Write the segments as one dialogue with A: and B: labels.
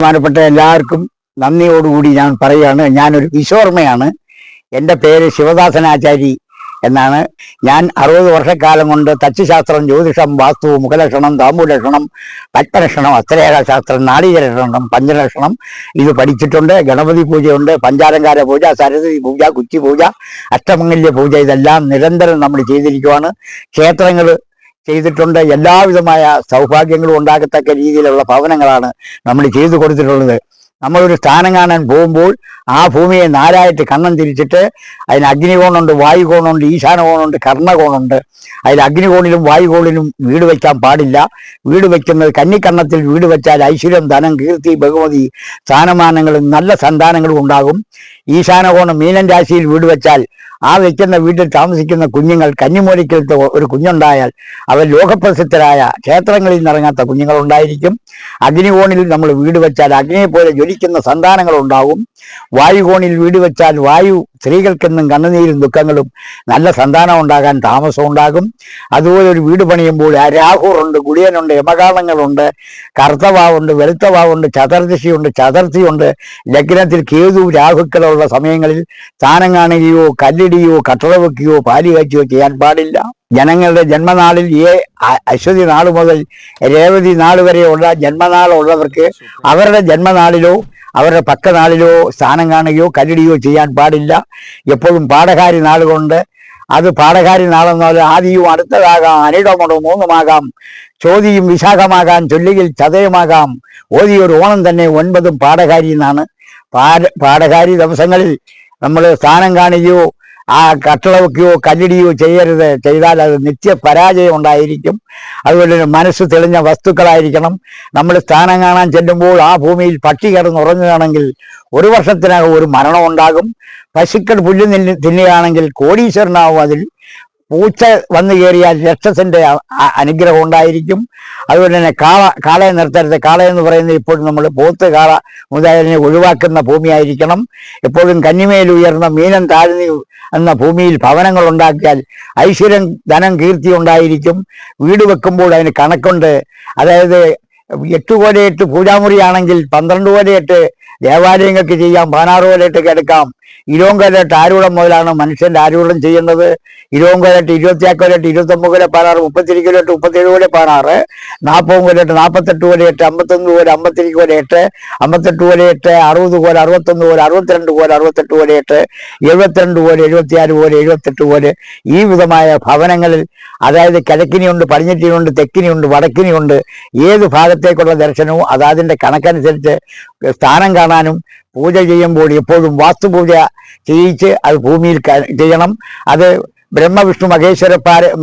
A: ബഹുമാനപ്പെട്ട എല്ലാവർക്കും നന്ദിയോടുകൂടി ഞാൻ പറയുകയാണ്. ഞാനൊരു വിശ്വർമ്മയാണ് എന്റെ പേര് ശിവദാസനാചാരി എന്നാണ്. ഞാൻ അറുപത് വർഷക്കാലം കൊണ്ട് തച്ചുശാസ്ത്രം ജ്യോതിഷം വാസ്തു മുഖലക്ഷണം താമ്പൂലക്ഷണം പത്മലക്ഷണം അസ്ത്രേഖാശാസ്ത്രം നാളികലക്ഷണം പഞ്ചലക്ഷണം ഇത് പഠിച്ചിട്ടുണ്ട്. ഗണപതി പൂജയുണ്ട് പഞ്ചാലങ്കാര പൂജ സരസ്വതി പൂജ കുച്ചി പൂജ അഷ്ടമംഗല്യ പൂജ ഇതെല്ലാം നിരന്തരം നമ്മൾ ചെയ്തിരിക്കുവാണ്. ക്ഷേത്രങ്ങൾ ചെയ്തിട്ടുണ്ട്. എല്ലാവിധമായ സൗഭാഗ്യങ്ങളും ഉണ്ടാകത്തക്ക രീതിയിലുള്ള ഭവനങ്ങളാണ് നമ്മൾ ചെയ്തു കൊടുത്തിട്ടുള്ളത്. നമ്മളൊരു സ്ഥാനം കാണാൻ പോകുമ്പോൾ ആ ഭൂമിയെ നാലായിട്ട് കണ്ണം തിരിച്ചിട്ട് അതിന് അഗ്നികോണുണ്ട് വായുകോണുണ്ട് ഈശാനകോണുണ്ട് കർണകോണുണ്ട്. അതിൽ അഗ്നികോണിലും വായുകോണിലും വീട് വയ്ക്കാൻ പാടില്ല. വീട് വയ്ക്കുന്നത് കന്നിക്കണ്ണത്തിൽ വീട് വെച്ചാൽ ഐശ്വര്യം ധനം കീർത്തി ബഹുമതി സ്ഥാനമാനങ്ങളും നല്ല സന്താനങ്ങളും ഉണ്ടാകും. ഈശാനകോണം മീനൻ രാശിയിൽ വീട് വെച്ചാൽ ആ വെക്കുന്ന വീട്ടിൽ താമസിക്കുന്ന കുഞ്ഞുങ്ങൾ കന്നിമൂലിക്കലത്തെ ഒരു കുഞ്ഞുണ്ടായാൽ അവർ ലോകപ്രസിദ്ധരായ ക്ഷേത്രങ്ങളിൽ നിന്നിറങ്ങാത്ത കുഞ്ഞുങ്ങൾ ഉണ്ടായിരിക്കും അഗ്നികോണിൽ നമ്മൾ വീട് വെച്ചാൽ അഗ്നിയെ പോലെ ജ്വലിക്കുന്ന സന്താനങ്ങൾ ഉണ്ടാവും വായുകോണിൽ വീട് വെച്ചാൽ വായു സ്ത്രീകൾക്കെന്നും കണ്ണുനീരും ദുഃഖങ്ങളും നല്ല സന്താനം ഉണ്ടാകാൻ താമസം ഉണ്ടാകും. അതുപോലെ ഒരു വീട് പണിയുമ്പോൾ രാഹുറുണ്ട് ഗുളിയനുണ്ട് യമകാലങ്ങളുണ്ട് കറുത്തവാവുണ്ട് വെളുത്തവാവുണ്ട് ചതുർദശിയുണ്ട് ചതുർത്ഥിയുണ്ട്. ലഗ്നത്തിൽ കേതു രാഹുക്കളുള്ള സമയങ്ങളിൽ സ്ഥാനം കാണുകയോ കല്ലിടിയോ കട്ടള വെക്കുകയോ പാൽ കാച്ചുകയോ ചെയ്യാൻ പാടില്ല. ജനങ്ങളുടെ ജന്മനാളിൽ ഏ അശ്വതി നാൾ മുതൽ രേവതി നാൾ വരെയുള്ള ജന്മനാളുള്ളവർക്ക് അവരുടെ ജന്മനാളിലോ അവരുടെ പക്കനാളിലോ സ്ഥാനം കാണുകയോ കല്ലിടിയോ ചെയ്യാൻ പാടില്ല. എപ്പോഴും പാഠകാരി നാളുകൊണ്ട് അത് പാഠകാരി നാളെന്നാൽ ആദിയും അടുത്തതാകാം അനിടമടോ മൂന്നുമാകാം ചോതിയും വിശാഖമാകാം ചൊല്ലിയിൽ ചതയമാകാം. ഓതിയൊരു ഓണം തന്നെ ഒൻപതും പാഠകാരി എന്നാണ് പാട പാഠകാരി ദിവസങ്ങളിൽ നമ്മൾ സ്ഥാനം കാണുകയോ ആ കട്ടള വെക്കുകയോ കല്ലിടിയോ ചെയ്യരുത്. ചെയ്താൽ അത് നിത്യ പരാജയം ഉണ്ടായിരിക്കും. അതുപോലെ തന്നെ മനസ്സ് തെളിഞ്ഞ വസ്തുക്കളായിരിക്കണം. നമ്മൾ സ്ഥാനം കാണാൻ ചെല്ലുമ്പോൾ ആ ഭൂമിയിൽ പക്ഷി കിടന്നുറങ്ങുകയാണെങ്കിൽ ഒരു വർഷത്തിനകം ഒരു മരണം ഉണ്ടാകും പശുക്കൾ പുല്ല് തിന്നു തിന്നുകയാണെങ്കിൽ കോടീശ്വരനാവും അതിൽ. പൂച്ച വന്നു കയറിയാൽ രക്ഷസിന്റെ അനുഗ്രഹം ഉണ്ടായിരിക്കും. അതുപോലെ തന്നെ കാള കാളയെ നിർത്തരുത്. കാള എന്ന് പറയുന്നത് ഇപ്പോഴും നമ്മൾ പോത്ത് കാള മുതലിനെ ഒഴിവാക്കുന്ന ഭൂമിയായിരിക്കണം. എപ്പോഴും കന്നിമേൽ ഉയർന്ന മീനം താഴ്ന്ന എന്ന ഭൂമിയിൽ ഭവനങ്ങൾ ഉണ്ടാക്കിയാൽ ഐശ്വര്യം ധനം കീർത്തി ഉണ്ടായിരിക്കും. വീട് വെക്കുമ്പോൾ അതിന് കണക്കുണ്ട്. അതായത് എട്ട് കോലയെട്ട് പൂജാമുറിയാണെങ്കിൽ പന്ത്രണ്ട് കോലയെട്ട് ദേവാലയങ്ങൾക്ക് ചെയ്യാം പതിനാറ് കോലയിട്ട് കിടക്കാം ഇരുപത് ആരൂഢം മുതലാണ് മനുഷ്യന്റെ ആരൂഢം ചെയ്യുന്നത്. ഇരുപത് കോലട്ട് ഇരുപത്തിയാറ് കോലട്ട് ഇരുപത്തൊമ്പത് കൊല്ലം പതിനാറ് മുപ്പത്തിരി കോലട്ട് മുപ്പത്തേഴ് കൊല്ലം പതിനാറ് നാൽപ്പത് കോലട്ട് നാൽപ്പത്തെട്ട് കൊല്ലം എട്ട് അമ്പത്തൊന്ന് കോല അമ്പത്തിരി കൊല്ലം എട്ട് അമ്പത്തെട്ട് കൊല്ലം എട്ട് അറുപത് കോല അറുപത്തൊന്ന് കോല അറുപത്തിരണ്ട് കോല അറുപത്തെട്ട് കൊല്ലം എട്ട് എഴുപത്തിരണ്ട് കോല എഴുപത്തിയാറ് കോല എഴുപത്തെട്ട് കോല ഈ വിധമായ ഭവനങ്ങളിൽ അതായത് കിഴക്കിനിയുണ്ട് പടിഞ്ഞിട്ടിനുണ്ട് തെക്കിനിയുണ്ട് വടക്കിനിയുണ്ട് ഏത് ഭാഗത്തേക്കുള്ള ദർശനവും അതാതിന്റെ കണക്കനുസരിച്ച് സ്ഥാനം കാണാനും പൂജ ചെയ്യുമ്പോൾ എപ്പോഴും വാസ്തുപൂജ ചെയ്യിച്ച് അത് ഭൂമിയിൽ ചെയ്യണം. അത് ബ്രഹ്മവിഷ്ണു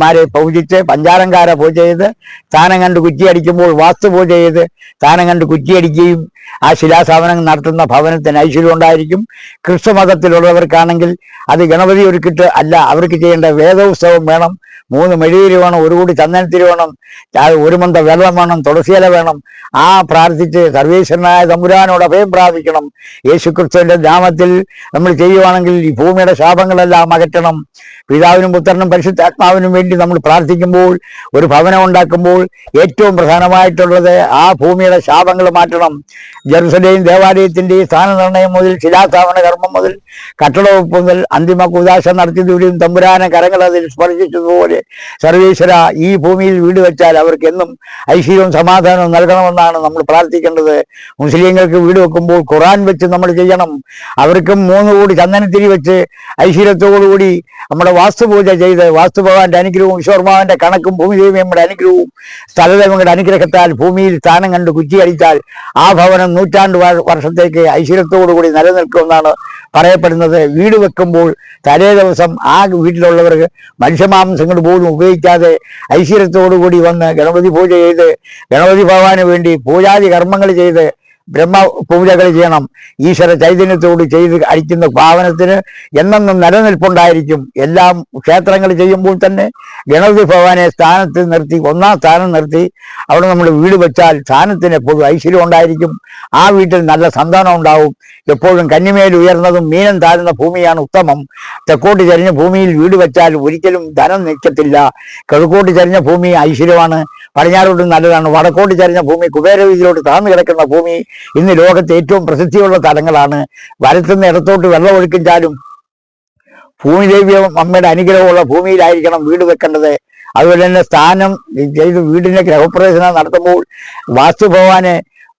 A: മാരെ പൂജിച്ച് പഞ്ചാരങ്കാര പൂജ ചെയ്ത് സ്ഥാനം കണ്ട് കുറ്റിയടിക്കുമ്പോൾ വാസ്തുപൂജ ചെയ്ത് സ്ഥാനം കണ്ട് കുറ്റിയടിക്കുകയും ആ ശിലാസ്ഥാപനം നടത്തുന്ന ഭവനത്തിന് ഐശ്വര്യം ഉണ്ടായിരിക്കും. ക്രിസ്തു മതത്തിലുള്ളവർക്കാണെങ്കിൽ അത് ഗണപതി ഒരുക്കിട്ട് അല്ല അവർക്ക് ചെയ്യേണ്ട വേദോത്സവം വേണം. മൂന്ന് മെഴുകിരി വേണം ഒരു കൂടി ചന്ദനത്തിരി വേണം ഒരു മന്ത വെള്ളം വേണം തുളസിയില വേണം. ആ പ്രാർത്ഥിച്ച് സർവേശ്വരനായ തമ്പുരാനോട് അഭയം പ്രാപിക്കണം. യേശുക്രിസ്തുവിന്റെ നാമത്തിൽ നമ്മൾ ചെയ്യുവാണെങ്കിൽ ഈ ഭൂമിയുടെ ശാപങ്ങളെല്ലാം അകറ്റണം. പിതാവിനും പുത്രനും പരിശുദ്ധാത്മാവിനും വേണ്ടി നമ്മൾ പ്രാർത്ഥിക്കുമ്പോൾ ഒരു ഭവനം ഉണ്ടാക്കുമ്പോൾ ഏറ്റവും പ്രധാനമായിട്ടുള്ളത് ആ ഭൂമിയുടെ ശാപങ്ങൾ മാറ്റണം. ജെറുസലേം ദേവാലയത്തിന്റെ സ്ഥാനനിർണയം മുതൽ ശിലാസ്ഥാപന കർമ്മം മുതൽ കട്ടളവെപ്പ് മുതൽ അന്തിമ കുദാശം നടത്തിയതുവരെയും തമ്പുരാന കരങ്ങൾ അതിൽ സ്പർശിച്ചതുപോലെ സർവേശ്വര ഈ ഭൂമിയിൽ വീട് വെച്ചാൽ അവർക്ക് എന്നും ഐശ്വര്യവും സമാധാനവും നൽകണമെന്നാണ് നമ്മൾ പ്രാർത്ഥിക്കേണ്ടത്. മുസ്ലിങ്ങൾക്ക് വീട് വെക്കുമ്പോൾ ഖുറാൻ വെച്ച് നമ്മൾ ചെയ്യണം. അവർക്കും മൂന്ന് കോടി ചന്ദനത്തിരി വെച്ച് ഐശ്വര്യത്തോടുകൂടി നമ്മുടെ വാസ്തുപൂജ ചെയ്ത് വാസ്തുഭഗവാന്റെ അനുഗ്രഹവും ഈശ്വർമാവിന്റെ കണക്കും ഭൂമിദേവിയമ്മയുടെ അനുഗ്രഹവും സ്ഥലദേവങ്ങളുടെ അനുഗ്രഹത്താൽ ഭൂമിയിൽ സ്ഥാനം കണ്ട് കുറ്റിയടിച്ചാൽ ആ ഭവനം നൂറ്റാണ്ട് വർഷത്തേക്ക് ഐശ്വര്യത്തോടുകൂടി നിലനിൽക്കുമെന്നാണ് പറയപ്പെടുന്നത്. വീട് വെക്കുമ്പോൾ തലേ ദിവസം ആ വീട്ടിലുള്ളവർക്ക് മനുഷ്യമാംസങ്ങൾ പോലും ഉപയോഗിക്കാതെ ഐശ്വര്യത്തോടുകൂടി വന്ന് ഗണപതി പൂജ ചെയ്ത് ഗണപതി ഭഗവാന് വേണ്ടി പൂജാതി കർമ്മങ്ങൾ ചെയ്ത് ബ്രഹ്മ പൂജകൾ ചെയ്യണം. ഈശ്വര ചൈതന്യത്തോട് ചെയ്ത് അടിക്കുന്ന ഭാവനത്തിന് എന്നെന്നും നിലനിൽപ്പുണ്ടായിരിക്കും. എല്ലാം ക്ഷേത്രങ്ങൾ ചെയ്യുമ്പോൾ തന്നെ ഗണപതി ഭഗവാനെ സ്ഥാനത്ത് നിർത്തി ഒന്നാം സ്ഥാനം നിർത്തി അവിടെ നമ്മൾ വീട് വെച്ചാൽ സ്ഥാനത്തിന് എപ്പോഴും ഐശ്വര്യം ഉണ്ടായിരിക്കും. ആ വീട്ടിൽ നല്ല സന്താനം ഉണ്ടാവും. എപ്പോഴും കന്നിമേൽ ഉയർന്നതും മീനം താഴ്ന്ന ഭൂമിയാണ് ഉത്തമം. തെക്കോട്ട് ചരിഞ്ഞ ഭൂമിയിൽ വീട് വെച്ചാൽ ഒരിക്കലും ധനം നിൽക്കത്തില്ല. കിഴക്കോട്ട് ചരിഞ്ഞ ഭൂമി ഐശ്വര്യമാണ്. പടിഞ്ഞാറോട്ട് നല്ലതാണ്. വടക്കോട്ട് ചരിഞ്ഞ ഭൂമി കുബേരവീതിയിലോട്ട് താഴ്ന്നു കിടക്കുന്ന ഭൂമി ഇന്ന് ലോകത്തെ ഏറ്റവും പ്രസിദ്ധിയുള്ള സ്ഥലങ്ങളാണ്. വരത്തുന്ന ഇടത്തോട്ട് വെള്ളം ഒഴുക്കും ചാലും ഭൂമിദേവി അമ്മയുടെ അനുഗ്രഹമുള്ള ഭൂമിയിലായിരിക്കണം വീട് വെക്കേണ്ടത്. അതുപോലെ തന്നെ സ്ഥാനം ചെയ്ത് വീടിന്റെ ഗ്രഹപ്രവേശനം നടത്തുമ്പോൾ വാസ്തുഭവാന്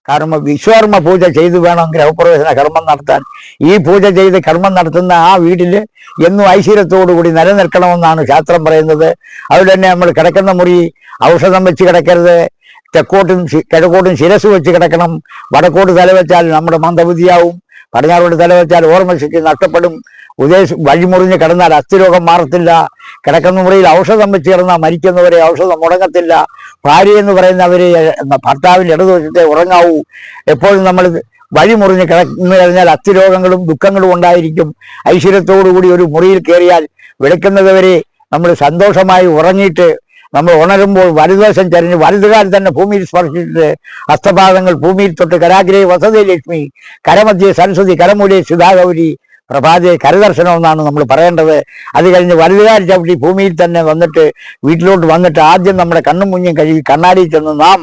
A: കർമ്മ വിശ്വകർമ്മ പൂജ ചെയ്ത് വേണം ഗ്രഹപ്രവേശന കർമ്മം നടത്താൻ. ഈ പൂജ ചെയ്ത് കർമ്മം നടത്തുന്ന ആ വീട്ടിൽ എന്നും ഐശ്വര്യത്തോടു കൂടി നിലനിൽക്കണമെന്നാണ് ശാസ്ത്രം പറയുന്നത്. അതുപോലെ തന്നെ നമ്മൾ കിടക്കുന്ന മുറി ഔഷധം വെച്ച് കിടക്കരുത്. തെക്കോട്ടും കിഴക്കോട്ടും ശിരസ് വെച്ച് കിടക്കണം. വടക്കോട്ട് തല വെച്ചാൽ നമ്മുടെ മന്ദബുദ്ധിയാവും. പടിഞ്ഞാറോട്ട് തല വെച്ചാൽ ഓർമ്മശക്തി നഷ്ടപ്പെടും. ഉദ്ദേശ വഴിമുറിഞ്ഞ് കിടന്നാൽ അസ്ഥിരോഗം മാറത്തില്ല. കിടക്കുന്ന മുറിയിൽ ഔഷധം വെച്ച് കിടന്നാൽ മരിക്കുന്നവരെ ഔഷധം മുടങ്ങത്തില്ല. ഭാര്യ എന്ന് പറയുന്നവരെ ഭർത്താവിന്റെ ഇടതുവശത്തെ ഉറങ്ങാവൂ. എപ്പോഴും നമ്മൾ വഴിമുറിഞ്ഞ് കിടന്നു കഴിഞ്ഞാൽ അസ്ഥിരോഗങ്ങളും ദുഃഖങ്ങളും ഉണ്ടായിരിക്കും. ഐശ്വര്യത്തോടു കൂടി ഒരു മുറിയിൽ കയറിയാൽ വെളുക്കുന്നതുവരെ നമ്മൾ സന്തോഷമായി ഉറങ്ങിയിട്ട് നമ്മൾ ഉണരുമ്പോൾ വലതുവശം ചരിഞ്ഞ് വലതുകാൽ തന്നെ ഭൂമിയിൽ സ്പർശിച്ചിട്ട് ഹസ്തപാദങ്ങൾ ഭൂമിയിൽ തൊട്ട് കരാഗ്രേ വസതി ലക്ഷ്മി കരമധ്യേ സരസ്വതി കരമൂലേ സുധാഗൗരി പ്രഭാതേ കരദർശനം നമ്മൾ പറയേണ്ടത്. അത് കഴിഞ്ഞ് വലുതുകാരി ചവിട്ടി ഭൂമിയിൽ തന്നെ വന്നിട്ട് വീട്ടിലോട്ട് വന്നിട്ട് ആദ്യം നമ്മുടെ കണ്ണും മുഞ്ഞും കഴുകി കണ്ണാടി ചെന്ന് നാം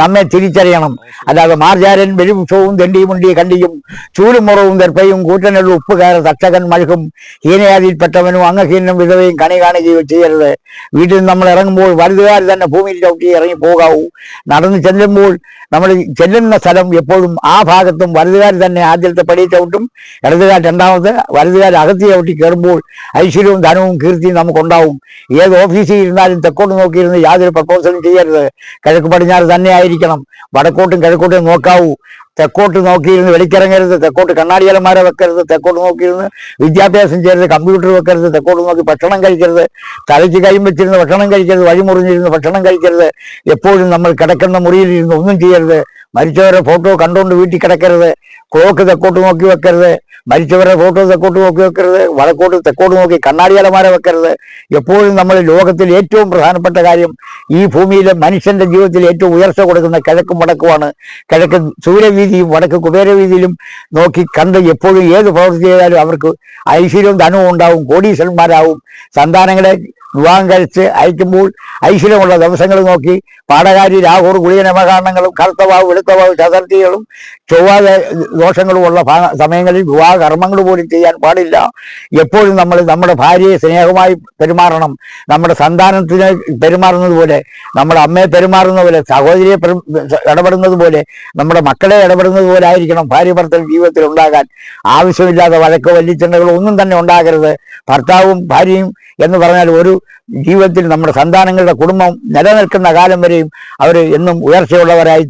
A: നമ്മെ തിരിച്ചറിയണം. അല്ലാതെ മാർജാരൻ വെലിവൃക്ഷവും ദണ്ഡിയുമുണ്ടി കണ്ടിയും ചൂലും മുറവും ദർപ്പയും കൂറ്റനുള്ള ഉപ്പുകാര തക്ഷകൻ മഴകും ഹീനയാതിയിൽപ്പെട്ടവനും അംഗഹീനും വിധവയും കണി കാണുകയോ ചെയ്യരുത്. വീട്ടിൽ നിന്ന് നമ്മൾ ഇറങ്ങുമ്പോൾ വലുതുകാർ തന്നെ ഭൂമിയിൽ ചവിട്ടി ഇറങ്ങി പോകാവൂ. നടന്ന് ചെല്ലുമ്പോൾ നമ്മൾ ചെല്ലുന്ന സ്ഥലം എപ്പോഴും ആ ഭാഗത്തും വലുതുകാർ തന്നെ ആദ്യത്തെ പടി ചവിട്ടും. ഇടതുകാർ രണ്ടാമത് വലുതുകാർ അകത്തി ചവിട്ടി കയറുമ്പോൾ ഐശ്വര്യവും ധനവും കീർത്തിയും നമുക്കുണ്ടാവും. ഏത് ഓഫീസിൽ ഇരുന്നാലും തെക്കോട്ട് നോക്കിയിരുന്ന് യാതൊരു പ്രപ്പോസലും ചെയ്യരുത്. കിഴക്ക് പടിഞ്ഞാറ് തന്നെ ആയിരിക്കണം. വടക്കോട്ടും കിഴക്കോട്ടും നോക്കാവൂ. തെക്കോട്ട് നോക്കിയിരുന്ന് വെളിക്കിറങ്ങരുത്. തെക്കോട്ട് കണ്ണാടിയലന്മാരെ വെക്കരുത്. തെക്കോട്ട് നോക്കിയിരുന്ന് വിദ്യാഭ്യാസം ചെയ്യരുത്. കമ്പ്യൂട്ടർ വെക്കരുത്. തെക്കോട്ട് നോക്കി ഭക്ഷണം കഴിക്കരുത്. തലയ്ക്ക് കൈയും വെച്ചിരുന്ന് ഭക്ഷണം കഴിക്കരുത്. വഴിമുറിഞ്ഞിരുന്ന് ഭക്ഷണം കഴിക്കരുത്. എപ്പോഴും നമ്മൾ കിടക്കുന്ന മുറിയിലിരുന്ന് ഒന്നും ചെയ്യരുത്. മരിച്ചവരുടെ ഫോട്ടോ കണ്ടുകൊണ്ട് വീട്ടിൽ കിടക്കരുത്. ക്ലോക്ക് തെക്കോട്ട് നോക്കി വെക്കരുത്. മരിച്ചവരുടെ ഫോട്ടോ തെക്കോട്ട് നോക്കി വെക്കരുത്. വടക്കോട്ട് തെക്കോട്ട് നോക്കി കണ്ണാടിയലമാരെ വെക്കരുത്. എപ്പോഴും നമ്മൾ ലോകത്തിൽ ഏറ്റവും പ്രധാനപ്പെട്ട കാര്യം ഈ ഭൂമിയിലെ മനുഷ്യന്റെ ജീവിതത്തിൽ ഏറ്റവും ഉയർച്ച കൊടുക്കുന്ന കിഴക്കും വടക്കുമാണ്. കിഴക്ക് സൂര്യവീതിയും വടക്ക് കുബേരവീതിയിലും നോക്കി കണ്ട് എപ്പോഴും ഏത് പ്രവൃത്തി ചെയ്താലും അവർക്ക് ഐശ്വര്യവും ധനവും ഉണ്ടാവും. കോടീശ്വരന്മാരാവും. സന്താനങ്ങളെ വിവാഹം കഴിച്ച് അയക്കുമ്പോൾ ഐശ്വര്യമുള്ള ദിവസങ്ങൾ നോക്കി പാടകാരി രാഹുർ ഗുളികനമകാരണങ്ങളും കറുത്തവാവ് വെളുത്തവാവ് ചതുർത്ഥികളും ചൊവ്വാത ദോഷങ്ങളും ഉള്ള സമയങ്ങളിൽ വിവാഹ കർമ്മങ്ങൾ പോലും ചെയ്യാൻ പാടില്ല. എപ്പോഴും നമ്മൾ നമ്മുടെ ഭാര്യയെ സ്നേഹമായി പെരുമാറണം. നമ്മുടെ സന്താനത്തിന് പെരുമാറുന്നത് പോലെ നമ്മുടെ അമ്മയെ പെരുമാറുന്ന പോലെ സഹോദരിയെ ഇടപെടുന്നത് പോലെ നമ്മുടെ മക്കളെ ഇടപെടുന്നത് പോലെ ആയിരിക്കണം ഭാര്യ ഭർത്തൽ ജീവിതത്തിൽ ഉണ്ടാകാൻ. ആവശ്യമില്ലാത്ത വഴക്കോ വല്യച്ചണ്ടകളോ ഒന്നും തന്നെ ഉണ്ടാകരുത്. ഭർത്താവും ഭാര്യയും എന്ന് പറഞ്ഞാൽ ഒരു ജീവിതത്തിൽ നമ്മുടെ സന്താനങ്ങളുടെ കുടുംബം നിലനിൽക്കുന്ന കാലം വരെയും അവർ എന്നും ഉയർച്ചയുള്ളവരായി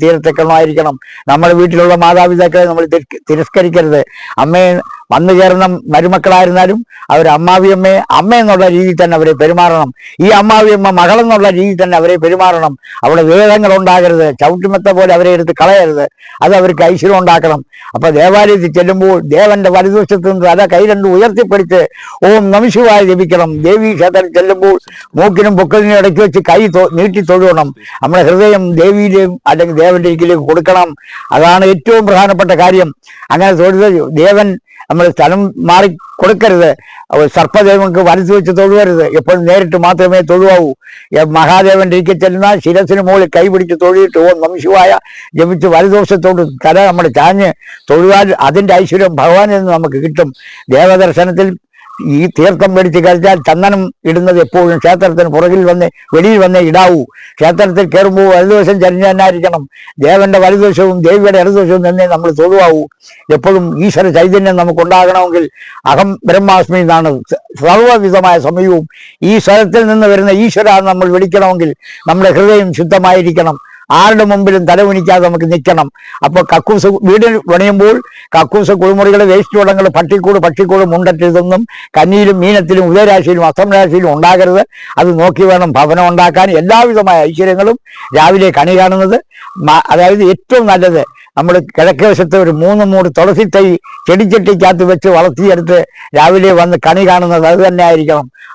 A: തീരത്തക്കണമായിരിക്കണം നമ്മുടെ വീട്ടിലുള്ള മാതാപിതാക്കളെ നമ്മൾ തിരസ്കരിക്കരുത്. അമ്മയെ വന്നു ചേർന്ന മരുമക്കളായിരുന്നാലും അവർ അമ്മാവിയമ്മയെ അമ്മ എന്നുള്ള രീതിയിൽ തന്നെ അവരെ പെരുമാറണം. ഈ അമ്മാവിയമ്മ മകളെന്നുള്ള രീതിയിൽ തന്നെ അവരെ പെരുമാറണം. അവിടെ വേദങ്ങൾ ഉണ്ടാകരുത്. ചവിട്ടുമെത്ത പോലെ അവരെ എടുത്ത് കളയരുത്. അത് അവർക്ക് ഐശ്വര്യം ഉണ്ടാക്കണം. അപ്പൊ ദേവാലയത്തിൽ ചെല്ലുമ്പോൾ ദേവന്റെ വലതുവശത്ത് നിന്ന് തല കൈ രണ്ട് ഉയർത്തിപ്പിടിച്ച് ഓം നമിശുവായി ജപിക്കണം. ദേവി ക്ഷേത്രത്തിൽ ചെല്ലുമ്പോൾ മൂക്കിനും പൊക്കലിനും ഇടയ്ക്ക് വെച്ച് കൈ നീട്ടി തൊഴുകണം നമ്മുടെ ഹൃദയം ദേവിയിലേയും അല്ലെങ്കിൽ ദേവന്റെ കൊടുക്കണം. അതാണ് ഏറ്റവും പ്രധാനപ്പെട്ട കാര്യം. അങ്ങനെ തൊഴുത് ദേവൻ നമ്മൾ സ്ഥലം മാറി കൊടുക്കരുത്. അപ്പോൾ സർപ്പദേവങ്ങൾക്ക് വലച്ചു വെച്ച് തൊഴുവരുത്. എപ്പോഴും നേരിട്ട് മാത്രമേ തൊഴുവാവൂ. മഹാദേവൻ ഇരിക്കെ ചെല്ലുന്ന ശിരസിന് മുകളിൽ കൈ പിടിച്ച് തൊഴിയിട്ട് ഓ നംശുവായ ജപിച്ച് വലദോഷത്തോട് തല നമ്മൾ ചാഞ്ഞ് തൊഴുവാൻ അതിന്റെ ഐശ്വര്യം ഭഗവാനിൽ നിന്ന് നമുക്ക് കിട്ടും. ദേവദർശനത്തിൽ ഈ തീർത്ഥം മേടിച്ച് കഴിച്ചാൽ ചന്ദനം ഇടുന്നത് എപ്പോഴും ക്ഷേത്രത്തിന് പുറകിൽ വന്ന് വെളിയിൽ വന്ന് ഇടാവൂ. ക്ഷേത്രത്തിൽ കയറുമ്പോൾ വലതുവശം ചരിഞ്ഞു തന്നെ ആയിരിക്കണം ദേവന്റെ വലതുവശവും ദേവിയുടെ ഇടതുവശവും തന്നെ നമ്മൾ തൊഴുവാവൂ എപ്പോഴും ഈശ്വര ചൈതന്യം നമുക്കുണ്ടാകണമെങ്കിൽ അഹം ബ്രഹ്മാസ്മി എന്നാണ് സർവവിധമായ സമയവും ഈ സ്വരത്തിൽ നിന്ന് വരുന്ന ഈശ്വര നമ്മൾ വിളിക്കണമെങ്കിൽ നമ്മുടെ ഹൃദയം ശുദ്ധമായിരിക്കണം. ആരുടെ മുമ്പിലും തലകുനിക്കാതെ നമുക്ക് നിൽക്കണം. അപ്പോൾ കക്കൂസ് വീട് പണിയുമ്പോൾ കക്കൂസ് കുളിമുറികൾ വേസ്റ്റ് വെള്ളങ്ങൾ പട്ടിക്കൂട് പക്ഷിക്കൂട് മുണ്ടറ്റ് കന്നിയിലും മീനത്തിലും ഉദയരാശിയിലും അസം രാശിയിലും ഉണ്ടാകരുത്. അത് നോക്കി വേണം ഭവനം ഉണ്ടാക്കാൻ. എല്ലാവിധമായ ഐശ്വര്യങ്ങളും രാവിലെ കണി കാണുന്നത് അതായത് ഏറ്റവും നല്ലത് നമ്മൾ കിഴക്കേ വശത്ത് ഒരു മൂന്ന് മൂട് തുളസി തൈ ചെടിച്ചട്ടിക്കകത്ത് വെച്ച് വളർത്തിയെടുത്ത് രാവിലെ വന്ന് കണി കാണുന്നത് അത് തന്നെ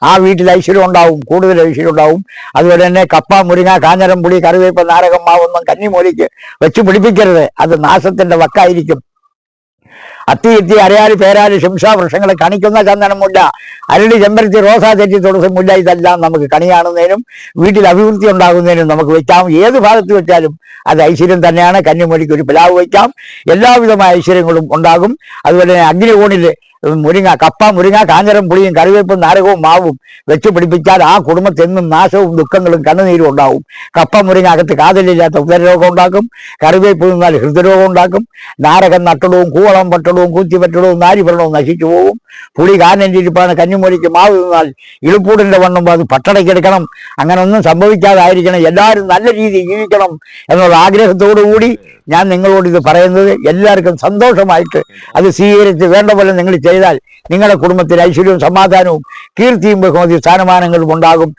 A: ആ വീട്ടിൽ ഐശ്വര്യം ഉണ്ടാവും കൂടുതൽ ഐശ്വര്യം ഉണ്ടാവും. അതുപോലെ തന്നെ കപ്പ മുരിങ്ങ കാഞ്ഞരം പുളി കറിവേപ്പ് നാരകം മാവൊന്നും കന്നിമൂലിക്ക് വെച്ച് പിടിപ്പിക്കരുത്. അത് നാശത്തിന്റെ വക്കായിരിക്കും. അത്തി ഇത്തി അരയാൽ പേരാൽ ശിംഷ വൃക്ഷങ്ങളെ കണിക്കുന്ന ചന്ദനം മുല്ല അരളി ചെമ്പരത്തി റോസാ തെറ്റി തുളസി മുല്ല ഇതെല്ലാം നമുക്ക് കണി കാണുന്നതിനും വീട്ടിൽ അഭിവൃദ്ധി ഉണ്ടാകുന്നതിനും നമുക്ക് വെക്കാം. ഏത് ഭാഗത്ത് വെച്ചാലും അത് ഐശ്വര്യം തന്നെയാണ്. കന്നിമൊഴിക്ക് ഒരു പ്ലാവ് വയ്ക്കാം എല്ലാവിധമായ ഐശ്വര്യങ്ങളും ഉണ്ടാകും. അതുപോലെ തന്നെ അഗ്നികോണിൽ മുരിങ്ങ കപ്പ മുരിങ്ങ കാഞ്ഞിരം പുളിയും കറിവേപ്പും നാരകവും മാവും വെച്ച് പിടിപ്പിച്ചാൽ ആ കുടുംബത്തെന്നും നാശവും ദുഃഖങ്ങളും കണ്ണുനീരും ഉണ്ടാവും. കപ്പ മുരിങ്ങ അകത്ത് കാതലില്ലാത്ത ഉദരരോഗം ഉണ്ടാക്കും. കറിവേപ്പ് നിന്നാൽ ഹൃദയരോഗം ഉണ്ടാക്കും. നാരകം നട്ടടവും കൂവളം പട്ടടവും കൂത്തിപ്പറ്റടവും നാരിഭരണവും നശിച്ചു പോകും. പുളി കാനഞ്ചിരിപ്പാണ് കഞ്ഞിമൊഴിക്ക് മാവ് നിന്നാൽ ഇളുപ്പൂടിന്റെ വണ്ണം അത് പട്ടടയ്ക്കെടുക്കണം അങ്ങനെ ഒന്നും സംഭവിക്കാതായിരിക്കണം. എല്ലാവരും നല്ല രീതിയിൽ ജീവിക്കണം എന്നുള്ള ആഗ്രഹത്തോടു കൂടി ഞാൻ നിങ്ങളോട് ഇത് പറയുന്നത് എല്ലാവർക്കും സന്തോഷമായിട്ട് അത് സ്വീകരിച്ച് വേണ്ട പോലെ നിങ്ങൾ ചെയ്താൽ നിങ്ങളുടെ കുടുംബത്തിൽ ഐശ്വര്യവും സമാധാനവും കീർത്തിയും ബഹുമതി സ്ഥാനമാനങ്ങളും ഉണ്ടാകും.